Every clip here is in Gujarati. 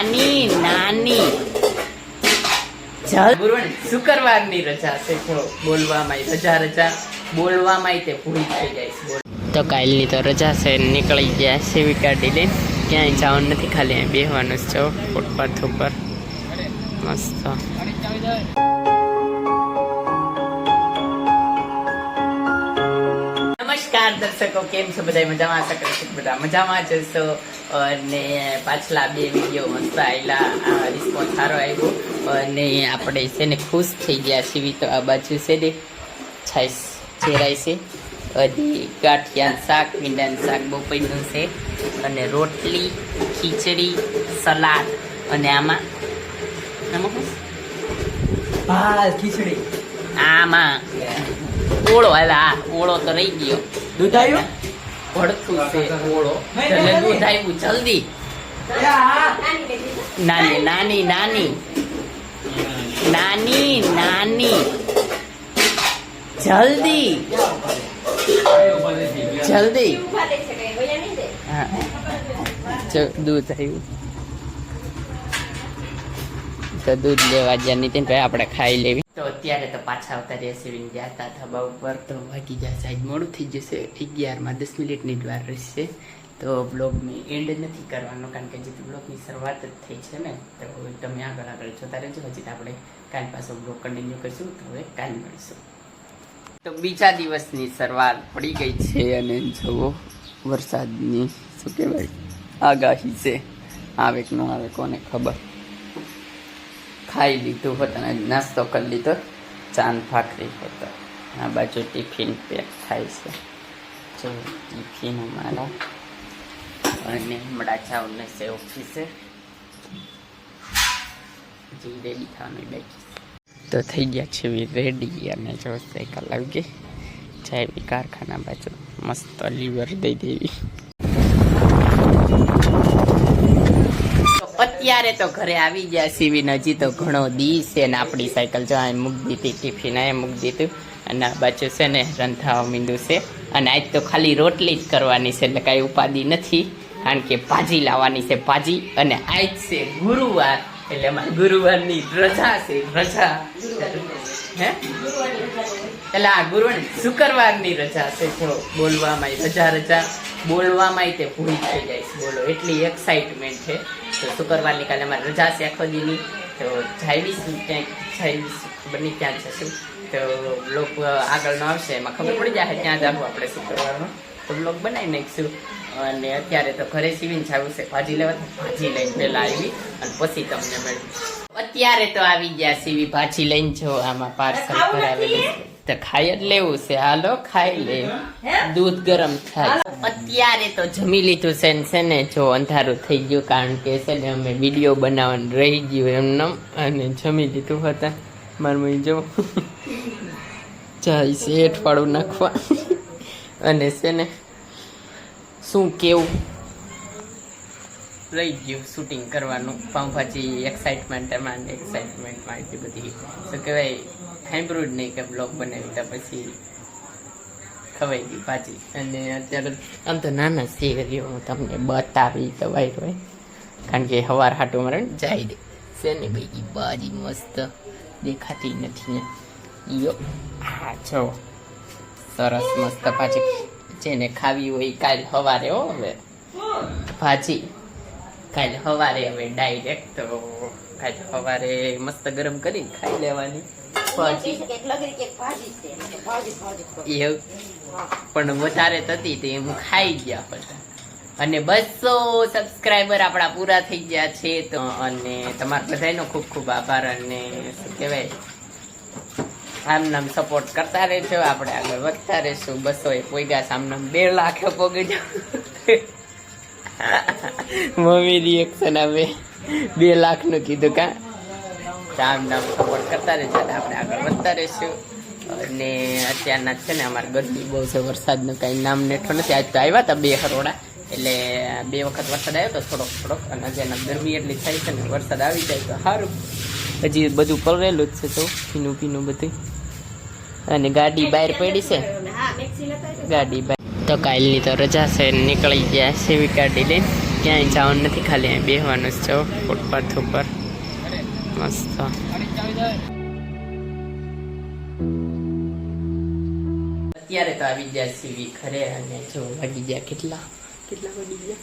નાની નાની. શુક્રવારની રજા છે બોલવામાં રજા રજા. બોલવામાં તે પૂરી થઈ જાય તો કાલની તો રજા છે નીકળી ગયા સેવી કાઢી લઈને ક્યાંય જવાનું નથી ખાલી બેહવાનું જ છો ફૂટપાથ ઉપર. મસ્ત. નમસ્કાર દર્શકો કેમ છો? બધા મજામાં? આશા કરું છું બધા મજામાં જ હશો. અને પાછલા બે વીડિયો મસ્ત આવેલા રિસ્પોન્સ સારો આવ્યો અને આપણે છે ને ખુશ થઈ ગયા છીએ. તો આ બાજુ છે ને છાશ ચેરાય છે. હજી ગાંઠિયા શાક ભીંડાનું શાક બપોરનું છે. અને રોટલી ખીચડી સલાડ અને આમાં? આમાં ભાત ખીચડી. આમાં. ઓળો હાલ ઓળો તો રહી ગયો. દૂધ આવ્યું? ભડથું છે ઓળો. એટલે દૂધ આવ્યું જલ્દી. નાની નાની નાની. નાની નાની. જલ્દી. જલ્દી. દૂધ આવ્યું. તો દૂધ લેવા ગયા નીતિનભાઈ આપણે ખાઈ લેવી. અત્યારે તો પાછા આવતા રહેશે ગયા હતા ધાબા ઉપર તો વાગી ગયા આજ મોડું થઈ જશે. અગિયારમાં દસ મિનિટની જ વાર રહેશે. તો બ્લોગની એન્ડ નથી કરવાનો, કારણ કે હજી બ્લોગની શરૂઆત જ થઈ છે ને. તો તમે આગળ આગળ જોતા રહેજો. હજી આપણે કાલ પાછો બ્લોગ કન્ટિન્યુ કરીશું. તો હવે કાલ મળીશું. તો બીજા દિવસની શરૂઆત પડી ગઈ છે અને જુઓ, વરસાદની શું કહેવાય? આગાહી છે. આવે કે ન આવે કોને ખબર? ખાઈ લીધું હતું અને નાસ્તો કરી લીધો ચાંદ ભાખરી હતો. આ બાજુ ટિફિન પેક થાય છે. જો ટિફિન અમારા અને હમણાં જાઉને છે ઓફિસે. હજી રેડી થવાની બાકી. તો થઈ ગયા છે રેડી અને જો સાયકલ આવી ગઈ જાય કારખાના બાજુ. મસ્ત લીવર દઈ દેવી. અત્યારે તો ઘરે આવી ગયા સીવી, હજી તો ઘણો દી છે ને આપણી સાયકલ જો અહીં મૂકી દીધી ટિફિન અહીં મૂકી દીધું. અને બાજુ છે ને રંધાવા મીંડું છે. અને આજ તો ખાલી રોટલી જ કરવાની છે, એટલે કાંઈ ઉપાધિ નથી. કારણ કે ભાજી લાવવાની છે, ભાજી. અને આજ છે ગુરુવાર, એટલે અમારે ગુરુવારની રજા છે, રજા. હે? એટલે આ ગુરુવાર શુક્રવારની રજા છે બોલવામાં રજા રજા. બોલવામાં તે ભૂલી થઈ જાય છે. બોલો એટલી એક્સાઇટમેન્ટ છે. તો શુક્રવારની કાલે અમારે રજા છે આખો દીની તો જાઈવીશું ક્યાંક જાઈવીશું બની ક્યાં જશું. તો બ્લોગ આગળનો આવશે. એમાં ખબર પડી જાય ત્યાં જાવું આપણે શુક્રવારનો તો બ્લોગ બનાવી નાખીશું. અને અત્યારે તો ઘરે સીવીને જવું છે. ભાજી લેવા. ભાજી લઈને પહેલાં આવી. અને પછી તમને મળ્યું અત્યારે તો આવી ગયા સીવી ભાજી લઈને જો આમાં પાર્સલ કરાવેલું છે. તો ખાઈ જ લેવું છે. હાલો ખાઈ લે. દૂધ ગરમ થાય. અત્યારે તો જમી લીધું છે ને છે ને જો અંધારું થઈ ગયું કારણ કે છે ને અમે વીડિયો બનાવવાનું રહી ગયું એમને અને જમી લીધું હતા. મારું મમ્મી જો. જાય છે અઠવાડું નાખવા. અને છે ને શું કેવું? રહી ગયું શૂટિંગ કરવાનું. પાઉંભાજી એક્સાઇટમેન્ટમાં એક્સાઇટમેન્ટમાં એટલી બધી શું કહેવાય? સાંભળ્યું જ નહીં કે બ્લોગ બનાવી તો પછી ખવાઈ ગઈ ભાજી. અને અત્યારે આમ તો નાના સેરીઓ હું તમને બતાવી તો વાય હોય કારણ કે હવાર હાટું મારે જાય દે. છે ને ભાઈ ભાજી મસ્ત દેખાતી નથી ને. યો, હા છો સરસ મસ્ત ભાજી. જેને ખાવી હોય કાલ સવારે હો હવે. ભાજી. કાલ સવારે હવે ડાયરેક્ટ તો કાલ સવારે મસ્ત ગરમ કરીને ખાઈ લેવાની. ભાજી. પણ વધારે થતી તે હું ખાઈ ગયા હતા અને બસો સબસ્ક્રાઈબર આપણા પૂરા થઈ ગયા છે તો અને તમારા બધાનો ખૂબ ખૂબ આભાર અને શું કહેવાય? આમ નામ સપોર્ટ કરતા રહેજો આપણે આગળ વધતા રહેશું. બસો એ પોઈગા સામનામ બે લાખ પોગી જાવ મમ્મી રિએક્શન આવે. બે લાખનું કીધું કા? નામ સપોર્ટ કરતા રહેજો આપણે આગળ વધતા રહીશું. અને અત્યારના છે ને અમારે ગરમી બહુ છે, વરસાદનું કાંઈ નામ નેઠો નથી. આજ તો આવ્યા હતા બે હરોડા, એટલે બે વખત વરસાદ આવ્યો તો થોડોક થોડોક, અને અત્યારના ગરમી એટલી થાય છે ને, વરસાદ આવી જાય તો સારું. હજી બધું પલરેલું જ છે તો, ભીનું ભીનું બધું. અને ગાડી બહાર પડી છે. ગાડી બહાર. તો કાલની તો રજા છે, નીકળી ગયા સેવી ગાડી લઈને. ક્યાંય જવાનું નથી, ખાલી બેહવાનું જ છે ફૂટપાથ ઉપર. મસ્ત અત્યારે તો આવી ગયા સીવી ખરે અને જો વાગી ગયા, કેટલા કેટલા વાગી ગયા?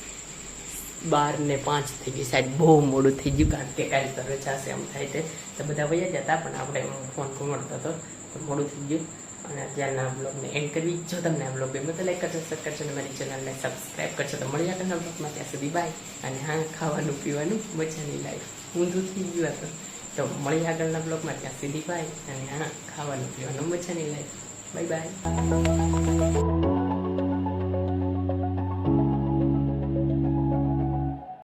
બાર ને પાંચ થઈ ગઈ, સાહેબ, બહુ મોડું થઈ ગયું, કારણ કે કાલે તો રજા એમ થાય છે તો બધા વયા જતા પણ આપણે ફોન ઘુમાડતો હતો તો મોડું થઈ ગયું. અને અત્યારના બ્લોગને એન્ડ કરવી જો તમને આ બ્લોગ ગમે તો લાઈક કરજો શેર કરજો, અને મારી ચેનલને સબસ્ક્રાઈબ કરજો. તો મળી આગળના બ્લોગમાં ત્યાં સુધી બાય અને હા, ખાવાનું, પીવાનું, મજાની લાઈફ ઊંધું થઈ ગયું હતું તો મળી આગળના બ્લોગમાં ત્યાં સુધી બાય અને હા, ખાવાનું પીવાનું મજાની લાઈફ બાય બાય